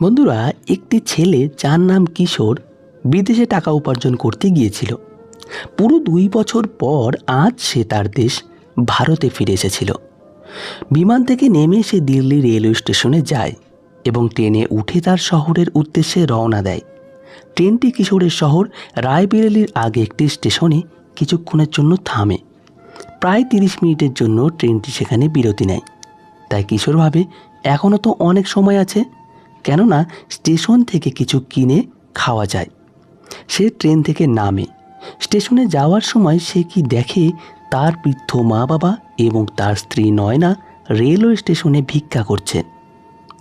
বন্ধুরা, একটি ছেলে যার নাম কিশোর বিদেশে টাকা উপার্জন করতে গিয়েছিল। পুরো দুই বছর পর আজ সে তার দেশ ভারতে ফিরে এসেছিল। বিমান থেকে নেমে সে দিল্লি রেলওয়ে স্টেশনে যায় এবং ট্রেনে উঠে তার শহরের উদ্দেশ্যে রওনা দেয়। ট্রেনটি কিশোরের শহর রায়বেরেলির আগে একটি স্টেশনে কিছুক্ষণের জন্য থামে। প্রায় তিরিশ মিনিটের জন্য ট্রেনটি সেখানে বিরতি নেয়। তাই কিশোর ভাবে এখনও তো অনেক সময় আছে কেননা স্টেশন থেকে কিছু কিনে খাওয়া যায়। সে ট্রেন থেকে নামে। স্টেশনে যাওয়ার সময় সে কি দেখে তার বৃদ্ধ মা বাবা এবং তার স্ত্রী নয়না রেলওয়ে স্টেশনে ভিক্ষা করছেন।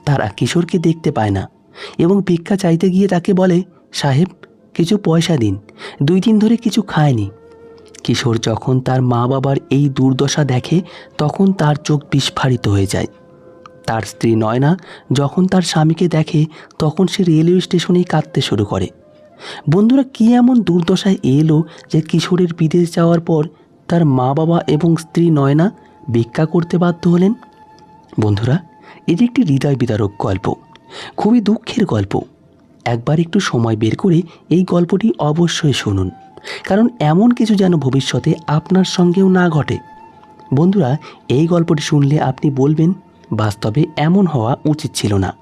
তারা কিশোরকে দেখতে পায় না এবং ভিক্ষা চাইতে গিয়ে তাকে বলে, সাহেব, কিছু পয়সা দিন। দুই দিন ধরে কিছু খায়নি। কিশোর যখন তার মা বাবার এই দুর্দশা দেখে, তখন তার চোখ বিস্ফারিত হয়ে যায়। তার স্ত্রী নয়না যখন তার স্বামীকে দেখে, তখন সে রেলওয়ে স্টেশনেই কাঁদতে শুরু করে। বন্ধুরা, কী এমন দুর্দশায় এলো যে কিশোরের বিদেশ যাওয়ার পর তার মা বাবা এবং স্ত্রী নয়না ভিক্ষা করতে বাধ্য হলেন? বন্ধুরা, এটি একটি হৃদয় বিদারক গল্প, খুবই দুঃখের গল্প। একবার একটু সময় বের করে এই গল্পটি অবশ্যই শুনুন, কারণ এমন কিছু যেন ভবিষ্যতে আপনার সঙ্গেও না ঘটে। বন্ধুরা, এই গল্পটি শুনলে আপনি বলবেন বাস্তবে এমন হওয়া উচিত ছিল না।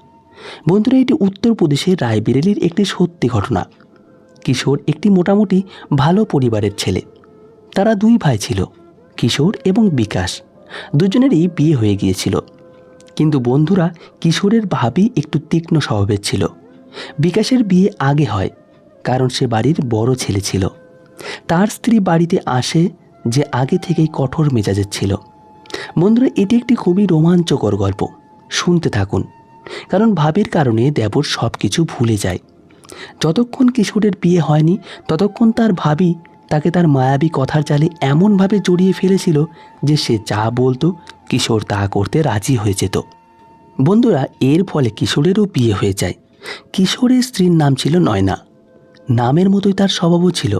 বন্ধুরা, এটি উত্তরপ্রদেশের রায়বেরেলির একটি সত্যি ঘটনা। কিশোর একটি মোটামুটি ভালো পরিবারের ছেলে। তারা দুই ভাই ছিল, কিশোর এবং বিকাশ। দুজনেরই বিয়ে হয়ে গিয়েছিল। কিন্তু বন্ধুরা, কিশোরের ভাবি একটু তীক্ষ্ণ স্বভাবের ছিল। বিকাশের বিয়ে আগে হয়, কারণ সে বাড়ির বড় ছেলে ছিল। তার স্ত্রী বাড়িতে আসে যে আগে থেকেই কঠোর মেজাজের ছিল। বন্ধুরা, এটি একটি খুবই রোমাঞ্চকর গল্প। শুনতে থাকুন। কারণ ভাবের কারণে দেবর সব কিছু ভুলে যায়। যতক্ষণ কিশোরের বিয়ে হয়নি, ততক্ষণ তার ভাবি তাকে তার মায়াবী কথার জালে এমনভাবে জড়িয়ে ফেলেছিল যে সে যা বলতো কিশোর তা করতে রাজি হয়ে যেত। বন্ধুরা, এর ফলে কিশোরেরও বিয়ে হয়ে যায়। কিশোরের স্ত্রীর নাম ছিল নয়না। নামের মতোই তার স্বভাবও ছিল।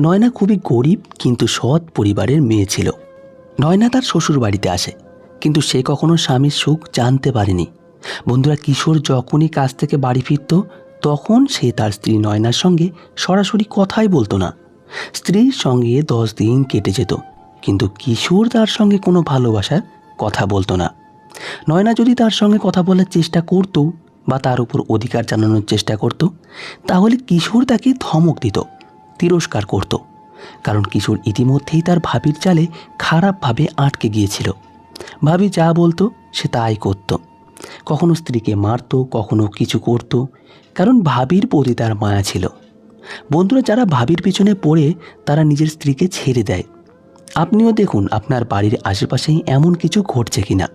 নয়না খুবই গরিব, কিন্তু সৎ পরিবারের মেয়ে ছিল। নয়না তার শ্বশুর বাড়িতে আসে, কিন্তু সে কখনো স্বামীর সুখ জানতে পারেনি। বন্ধুরা কিশোর যখনই কাজ থেকে বাড়ি ফিরত, তখন সে তার স্ত্রী নয়নার সঙ্গে সরাসরি কথাই বলতো না। স্ত্রীর সঙ্গে দশ দিন কেটে যেত, কিন্তু কিশোর তার সঙ্গে কোনো ভালোবাসার কথা বলতো না। নয়না যদি তার সঙ্গে কথা বলার চেষ্টা করত বা তার উপর অধিকার জানানোর চেষ্টা করত, তাহলে কিশোর তাকে ধমক দিত, তিরস্কার করত। কারণ কিশোর ইতিমধ্যেই তার ভাবির চালে খারাপভাবে আটকে গিয়েছিল। ভাবি যা বলতো সে তাই করত। কখনো স্ত্রীকে মারতো, কখনো কিছু করত, কারণ ভাবির প্রতি তার মায়া ছিল। বন্ধুরা, যারা ভাবির পিছনে পড়ে, তারা নিজের স্ত্রীকে ছেড়ে দেয়। আপনিও দেখুন, আপনার বাড়ির আশেপাশেই এমন কিছু ঘটছে কিনা।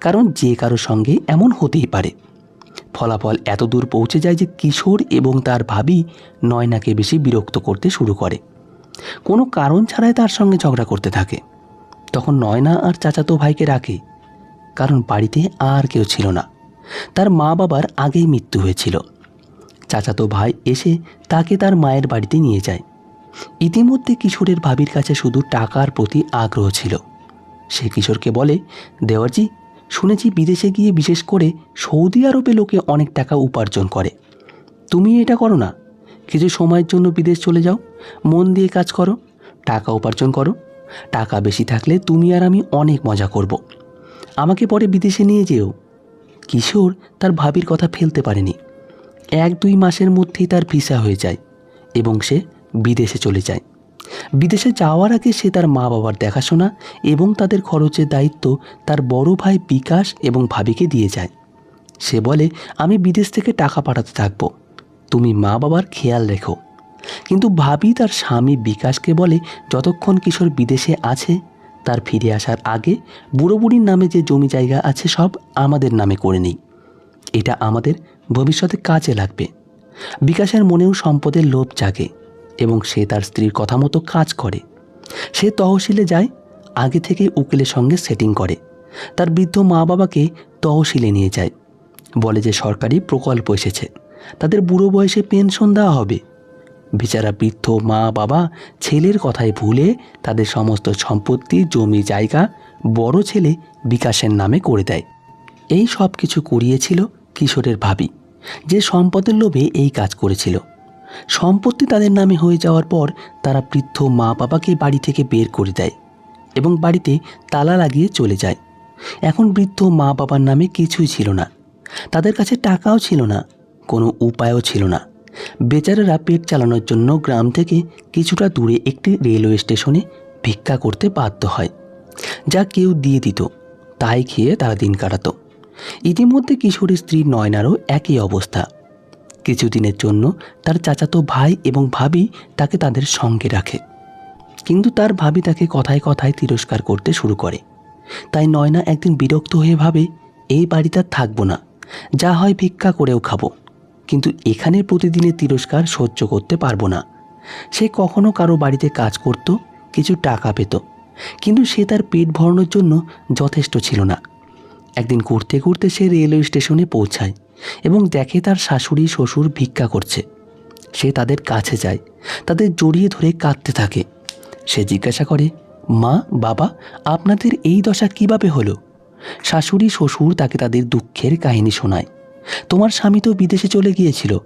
কারণ যে কারও সঙ্গে এমন হতেই পারে। ফলাফল এত দূর পৌঁছে যায় যে কিশোর এবং তার ভাবি নয়নাকে বেশি বিরক্ত করতে শুরু করে। কোনো কারণ ছাড়াই তার সঙ্গে ঝগড়া করতে থাকে। তখন নয়না আর চাচাতো ভাইকে রাখে, কারণ বাড়িতে আর কেউ ছিল না। তার মা বাবার আগেই মৃত্যু হয়েছিল। চাচাতো ভাই এসে তাকে তার মায়ের বাড়িতে নিয়ে যায়। ইতিমধ্যে কিশোরের ভাবির কাছে শুধু টাকার প্রতি আগ্রহ ছিল। সে কিশোরকে বলে, দেওয়ারজি, শুনেছি বিদেশে গিয়ে বিশেষ করে সৌদি আরবে লোকে অনেক টাকা উপার্জন করে। তুমি এটা করো না। কিছু সময়ের জন্য বিদেশ চলে যাও। মন দিয়ে কাজ করো, টাকা উপার্জন করো। টাকা বেশি থাকলে তুমি আর আমি অনেক মজা করব। আমাকে পরে বিদেশে নিয়ে যেও। কিশোর তার ভাবির কথা ফেলতে পারেনি। এক দুই মাসের মধ্যেই তার ভিসা হয়ে যায় এবং সে বিদেশে চলে যায়। বিদেশে যাওয়ার আগে সে তার মা বাবার দেখাশোনা এবং তাদের খরচের দায়িত্ব তার বড় ভাই বিকাশ এবং ভাবিকে দিয়ে যায়। সে বলে, আমি বিদেশ থেকে টাকা পাঠাতে থাকব। তুমি মা বাবার খেয়াল রেখো। কিন্তু ভাবি তার স্বামী বিকাশকে বলে, যতক্ষণ কিশোর বিদেশে আছে, তার ফিরে আসার আগে বুড়ো বুড়ির নামে যে জমি জায়গা আছে সব আমাদের নামে করে নিই। এটা আমাদের ভবিষ্যতে কাজে লাগবে। বিকাশের মনেও সম্পদের লোভ জাগে এবং সে তার স্ত্রীর কথা মতো কাজ করে। সে তহসিলে যায়, আগে থেকে উকিলের সঙ্গে সেটিং করে। তার বৃদ্ধ মা বাবাকে তহসিলে নিয়ে যায়। বলে যে সরকারি প্রকল্প এসেছে। তাদের বুড়ো বয়সে পেনশন দেওয়া হবে। বেচারা বৃদ্ধ মা বাবা ছেলের কথায় ভুলে তাদের সমস্ত সম্পত্তি, জমি, জায়গা বড় ছেলে বিকাশের নামে করে দেয়। এই সব কিছু করিয়েছিল কিশোরের ভাবি, যে সম্পদের লোভে এই কাজ করেছিল। সম্পত্তি তাদের নামে হয়ে যাওয়ার পর তারা বৃদ্ধ মা বাবাকে বাড়ি থেকে বের করে দেয় এবং বাড়িতে তালা লাগিয়ে চলে যায়। এখন বৃদ্ধ মা বাবার নামে কিছুই ছিল না। তাদের কাছে টাকাও ছিল না। কোনো উপায়ও ছিল না। বেচারারা পেট চালানোর জন্য গ্রাম থেকে কিছুটা দূরে একটি রেলওয়ে স্টেশনে ভিক্ষা করতে বাধ্য হয়, যা কেউ দিয়ে দিত, তাই খেয়ে তারা দিন কাটাতো। ইতিমধ্যে কিশোরীর স্ত্রী নয়নারও একই অবস্থা। কিছুদিনের জন্য তার চাচাতো ভাই এবং ভাবি তাকে তাদের সঙ্গে রাখে, কিন্তু তার ভাবি তাকে কথায় কথায় তিরস্কার করতে শুরু করে। তাই নয়না একদিন বিরক্ত হয়ে ভাবে, এই বাড়িতে থাকব না, যা হয় ভিক্ষা করেও খাব। কিন্তু এখানে প্রতিদিনের তিরস্কার সহ্য করতে পারব না। সে কখনো কারও বাড়িতে কাজ করত, কিছু টাকা পেত, কিন্তু সে তার পেট ভরানোর জন্য যথেষ্ট ছিল না। একদিন ঘুরতে ঘুরতে সে রেলওয়ে স্টেশনে পৌঁছায় এবং দেখে তার শাশুড়ি, শ্বশুর ভিক্ষা করছে। সে তাদের কাছে যায়, তাদের জড়িয়ে ধরে কাঁদতে থাকে। সে জিজ্ঞাসা করে, মা, বাবা, আপনাদের এই দশা কীভাবে হলো? শাশুড়ি, শ্বশুর তাকে তাদের দুঃখের কাহিনী শোনায়। তোমার স্বামী তো বিদেশে চলে গিয়েছিল।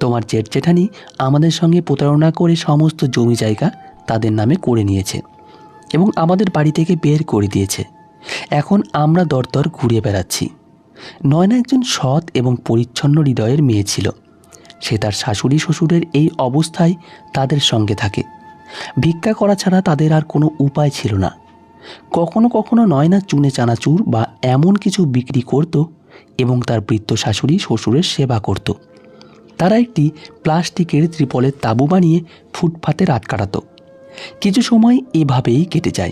তোমার জেঠ জেঠানি আমাদের সঙ্গে প্রতারণা করে সমস্ত জমি জায়গা তাদের নামে করে নিয়েছে এবং আমাদের বাড়ি থেকে বের করে দিয়েছে। এখন আমরা দরদর ঘুরে বেড়াচ্ছি। নয়না একজন সৎ এবং পরিচ্ছন্ন হৃদয়ের মেয়ে ছিল। সে তার শাশুড়ি শ্বশুরের এই অবস্থায় তাদের সঙ্গে থাকে। ভিক্ষা করা ছাড়া তাদের আর কোনো উপায় ছিল না। কখনো কখনো নয়না চুনে চানাচুর বা এমন কিছু বিক্রি করত এবং তার বৃদ্ধ শাশুড়ি শ্বশুরের সেবা করত। তারা একটি প্লাস্টিকের ত্রিপলের তাঁবু বানিয়ে ফুটপাতে রাত কাটাতো। কিছু সময় এভাবেই কেটে যায়।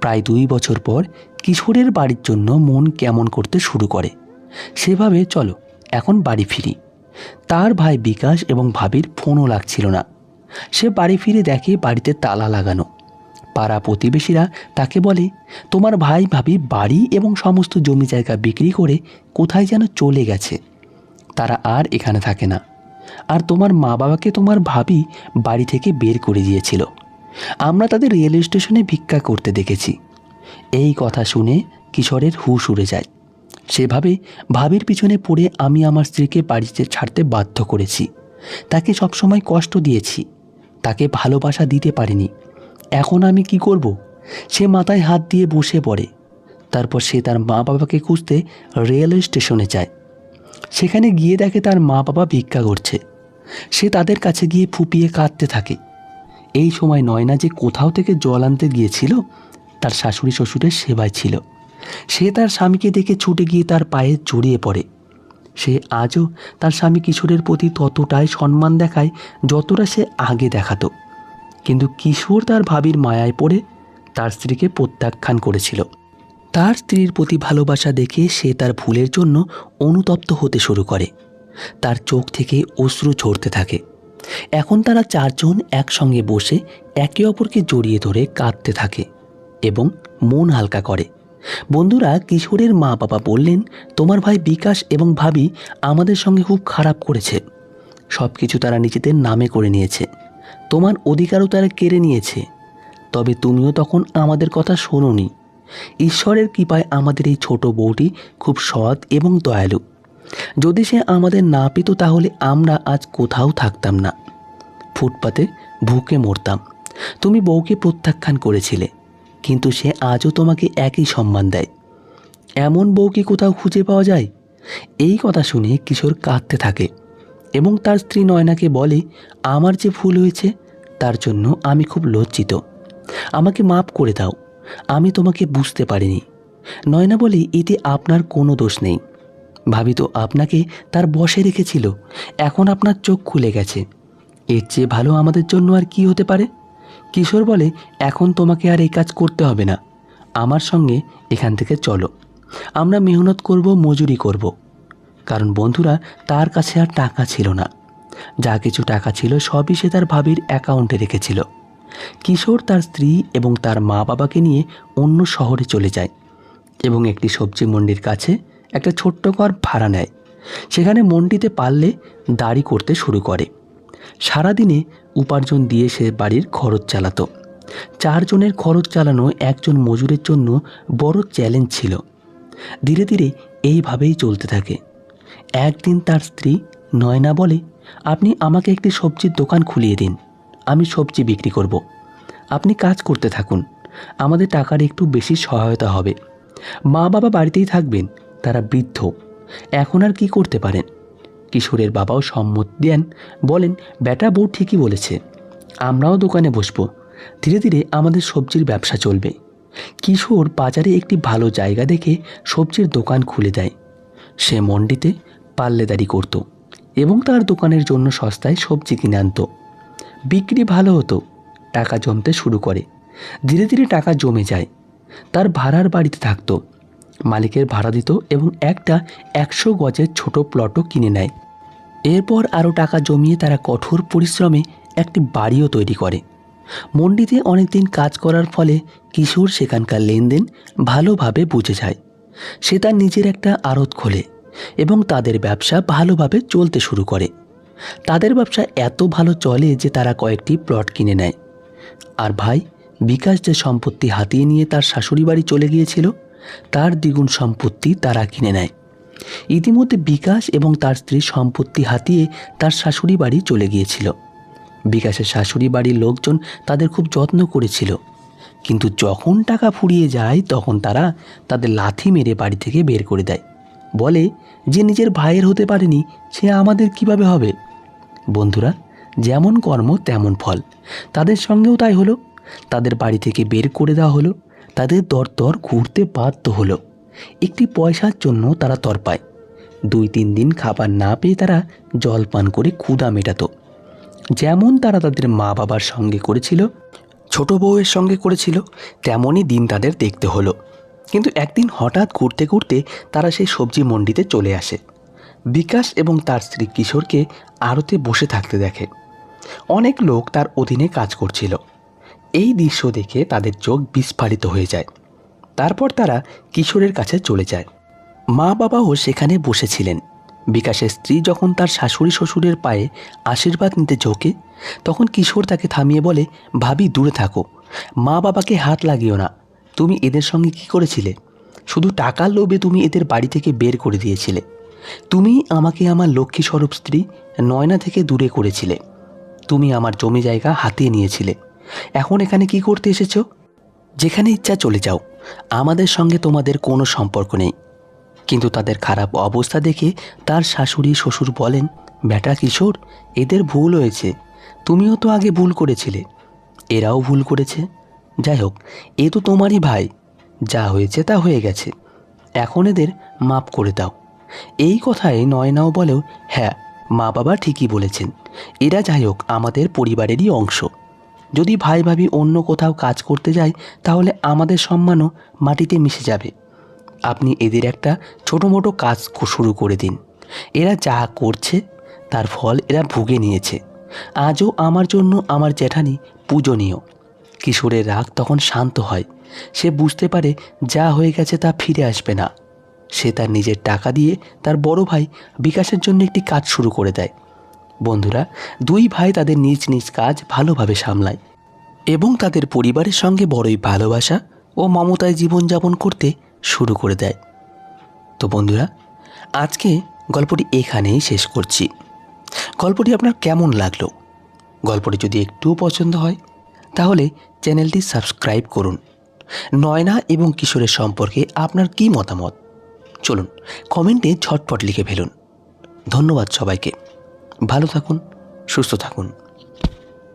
প্রায় দুই বছর পর কিশোরের বাড়ির জন্য মন কেমন করতে শুরু করে। সেভাবে, চলো, এখন বাড়ি ফিরি। তার ভাই বিকাশ এবং ভাবির ফোনও লাগছিল না। সে বাড়ি ফিরে দেখে বাড়িতে তালা লাগানো। পাড়া প্রতিবেশীরা তাকে বলে, তোমার ভাই ভাবি বাড়ি এবং সমস্ত জমি জায়গা বিক্রি করে কোথায় যেন চলে গেছে। তারা আর এখানে থাকে না। আর তোমার মা বাবাকে তোমার ভাবি বাড়ি থেকে বের করে দিয়েছিল। আমরা তাদের রেলওয়ে স্টেশনে ভিক্ষা করতে দেখেছি। এই কথা শুনে কিশোরের হুশ উড়ে যায়। সেভাবে ভাবির পিছনে পড়ে আমি আমার স্ত্রীকে বাড়িতে ছাড়তে বাধ্য করেছি। তাকে সবসময় কষ্ট দিয়েছি। তাকে ভালোবাসা দিতে পারিনি। এখন আমি কি করব? সে মাথায় হাত দিয়ে বসে পড়ে। তারপর সে তার মা বাবাকে খুঁজতে রেলওয়ে স্টেশনে যায়। সেখানে গিয়ে দেখে তার মা বাবা ভিক্ষা করছে। সে তাদের কাছে গিয়ে ফুপিয়ে কাঁদতে থাকে। এই সময় নয়না যে কোথাও থেকে জল আনতে গিয়েছিল, তার শাশুড়ি শ্বশুরের সেবায় ছিল। সে তার স্বামীকে দেখে ছুটে গিয়ে তার পায়ে জড়িয়ে পড়ে। সে আজও তার স্বামী কিশোরের প্রতি ততটাই সম্মান দেখায়, যতটা সে আগে দেখাতো। কিন্তু কিশোর তার ভাবির মায়ায় পড়ে তার স্ত্রীকে প্রত্যাখ্যান করেছিল। তার স্ত্রীর প্রতি ভালোবাসা দেখে সে তার ভুলের জন্য অনুতপ্ত হতে শুরু করে। তার চোখ থেকে অশ্রু ঝরতে থাকে। এখন তারা চারজন একসঙ্গে বসে একে অপরকে জড়িয়ে ধরে কাঁদতে থাকে এবং মন হালকা করে। বন্ধুরা, কিশোরের মা বাবা বললেন, তোমার ভাই বিকাশ এবং ভাবি আমাদের সঙ্গে খুব খারাপ করেছে। সব কিছু তারা নিজেদের নামে করে নিয়েছে। তোমার অধিকারও তারা কেড়ে নিয়েছে। তবে তুমিও তখন আমাদের কথা শোনোনি। ঈশ্বরের কৃপায় আমাদের এই ছোট বউটি খুব সৎ এবং দয়ালু। যদি সে আমাদের না পেত তাহলে আমরা আজ কোথাও থাকতাম না। ফুটপাতে ভুকে মরতাম। তুমি বউকে প্রত্যাখ্যান করেছিলে, কিন্তু সে আজও তোমাকে একই সম্মান দেয়। এমন বউ কি কোথাও খুঁজে পাওয়া যায়? এই কথা শুনে কিশোর কাঁদতে থাকে। এবং তার স্ত্রী নয়নাকে বলে, আমার যে ভুল হয়েছে, তার জন্য আমি খুব লজ্জিত। আমাকে মাফ করে দাও। আমি তোমাকে বুঝতে পারিনি। নয়না বলে, এতে আপনার কোনো দোষ নেই। ভাবি তো আপনাকে তার বসে রেখেছিল। এখন আপনার চোখ খুলে গেছে। এর চেয়ে ভালো আমাদের জন্য আর কি হতে পারে? কিশোর বলে, এখন তোমাকে আর এই কাজ করতে হবে না। আমার সঙ্গে এখান থেকে চলো। আমরা মেহনত করব, মজুরি করব। কারণ বন্ধুরা, তার কাছে আর টাকা ছিল না। যা কিছু টাকা ছিল সবই সে তার ভাবির অ্যাকাউন্টে রেখেছিল। কিশোর তার স্ত্রী এবং তার মা বাবাকে নিয়ে অন্য শহরে চলে যায় এবং একটি সবজি মন্ডির কাছে একটা ছোট্ট ঘর ভাড়া নেয়। সেখানে মন্ডিতে পারলে দাড়ি করতে শুরু করে। সারাদিনে উপার্জন দিয়ে সে বাড়ির খরচ চালাতো। চারজনের খরচ চালানো একজন মজুরের জন্য বড় চ্যালেঞ্জ ছিল। ধীরে ধীরে এইভাবেই চলতে থাকে। একদিন তার স্ত্রী নয়না বলে, আপনি আমাকে একটি সবজির দোকান খুলিয়ে দিন, আমি সবজি বিক্রি করব। আপনি কাজ করতে থাকুন, আমাদের টাকার একটু বেশি সহায়তা হবে। মা বাবা বাড়িতেই থাকবেন, তারা বৃদ্ধ, এখন আর কি করতে পারেন? কিশোরের বাবাও সম্মত দেন, বলেন, বেটা, বউ ঠিকই বলেছে, আমরাও দোকানে বসবো, ধীরে ধীরে আমাদের সবজির ব্যবসা চলবে। কিশোর বাজারে একটি ভালো জায়গা দেখে সবজির দোকান খুলে দেয়। সে মন্ডিতে পাল্লেদারি করত এবং তার দোকানের জন্য সস্তায় সবজি কিনে আনতো। বিক্রি ভালো হতো, টাকা জমতে শুরু করে। ধীরে ধীরে টাকা জমে যায়। তার ভাড়ার বাড়িতে থাকতো। মালিকের ভাড়া দিত এবং একটা একশো গজের ছোট প্লটও কিনে নেয়। এরপর আরও টাকা জমিয়ে তারা কঠোর পরিশ্রমে একটি বাড়িও তৈরি করে। মন্ডিতে অনেকদিন কাজ করার ফলে কিশোর সেখানকার লেনদেন ভালোভাবে বুঝে যায়। সে তার নিজের একটা আড়ত খোলে। এবং তাদের ব্যবসা ভালোভাবে চলতে শুরু করে। তাদের ব্যবসা এত ভালো চলে যে তারা কয়েকটি প্লট কিনে নেয়। আর ভাই, বিকাশ যে সম্পত্তি হাতিয়ে নিয়ে তার শাশুড়ি বাড়ি চলে গিয়েছিল, তার দ্বিগুণ সম্পত্তি তারা কিনে নেয়। ইতিমধ্যে বিকাশ এবং তার স্ত্রী সম্পত্তি হাতিয়ে তার শাশুড়ি বাড়ি চলে গিয়েছিল। বিকাশের শাশুড়ি বাড়ির লোকজন তাদের খুব যত্ন করেছিল। কিন্তু যখন টাকা ফুরিয়ে যায়, তখন তারা তাদের লাথি মেরে বাড়ি থেকে বের করে দেয়। বলে যে নিজের ভাইয়ের হতে পারেনি, সে আমাদের কীভাবে হবে? বন্ধুরা, যেমন কর্ম, তেমন ফল। তাদের সঙ্গেও তাই হলো। তাদের বাড়ি থেকে বের করে দেওয়া হলো। তাদের দরদর ঘুরতে বাধ্য হলো। একটি পয়সার জন্য তারা তরপায় দুই তিন দিন খাবার না পেয়ে তারা জল পান করে ক্ষুদা মেটাতো। যেমন তারা তাদের মা বাবার সঙ্গে করেছিল, ছোট বউয়ের সঙ্গে করেছিল, তেমনই দিন তাদের দেখতে হলো। কিন্তু একদিন হঠাৎ ঘুরতে ঘুরতে তারা সেই সবজি মন্ডিতে চলে আসে। বিকাশ এবং তার স্ত্রী কিশোরকে আড়তে বসে থাকতে দেখে। অনেক লোক তার অধীনে কাজ করছিল। এই দৃশ্য দেখে তাদের চোখ বিস্ফারিত হয়ে যায়। তারপর তারা কিশোরের কাছে চলে যায়। মা বাবাও সেখানে বসেছিলেন। বিকাশের স্ত্রী যখন তার শাশুড়ি শ্বশুরের পায়ে আশীর্বাদ নিতে ঝোঁকে, তখন কিশোর তাকে থামিয়ে বলে, ভাবি, দূরে থাকো। মা বাবাকে হাত লাগিও না। তুমি এদের সঙ্গে কি করেছিলে? শুধু টাকার লোভে তুমি এদের বাড়ি থেকে বের করে দিয়েছিলে। তুমি আমাকে আমার লক্ষ্মী স্বরূপ স্ত্রী নয়না থেকে দূরে করেছিলে। তুমি আমার জমি জায়গা হাতিয়ে নিয়েছিলে। এখন এখানে কি করতে এসেছ? যেখানে ইচ্ছা চলে যাও। আমাদের সঙ্গে তোমাদের কোনো সম্পর্ক নেই। কিন্তু তাদের খারাপ অবস্থা দেখে তার শাশুড়ি, শ্বশুর বলেন বেটা কিশোর, এদের ভুল হয়েছে। তুমিও তো আগে ভুল করেছিলে। এরাও ভুল করেছে। যাই হোক এ তো তোমারই ভাই। যা হয়েছে তা হয়ে গেছে। এখন এদের মাপ করে দাও। এই কথায় নয়নাও বলেও হ্যাঁ মা বাবা ঠিকই বলেছেন। এরা যাই হোক আমাদের পরিবারেরই অংশ। যদি ভাই ভাবি অন্য কোথাও কাজ করতে যায়, তাহলে আমাদের সম্মানও মাটিতে মিশে যাবে। আপনি এদের একটা ছোটো মোটো কাজ শুরু করে দিন। এরা যা করছে, তার ফল এরা ভুগে নিয়েছে। আজও আমার জন্য আমার জ্যাঠানি পূজনীয়। কিশোরের রাগ তখন শান্ত হয়। সে বুঝতে পারে যা হয়ে গেছে তা ফিরে আসবে না। সে তার নিজের টাকা দিয়ে তার বড় ভাই বিকাশের জন্য একটি কাজ শুরু করে দেয়। বন্ধুরা, দুই ভাই তাদের নিজ নিজ কাজ ভালোভাবে সামলায় এবং তাদের পরিবারের সঙ্গে বড়ই ভালোবাসা ও মমতায় জীবনযাপন করতে শুরু করে দেয়। তো বন্ধুরা, আজকে গল্পটি এখানেই শেষ করছি। গল্পটি আপনার কেমন লাগল? গল্পটি যদি একটুও পছন্দ হয়, তাহলে চ্যানেলটি সাবস্ক্রাইব করুন। নয়না এবং কিশোরের সম্পর্কে আপনার কী মতামত? চলুন, কমেন্টে ঝটপট লিখে ফেলুন। ধন্যবাদ সবাইকে। ভালো থাকুন, সুস্থ থাকুন।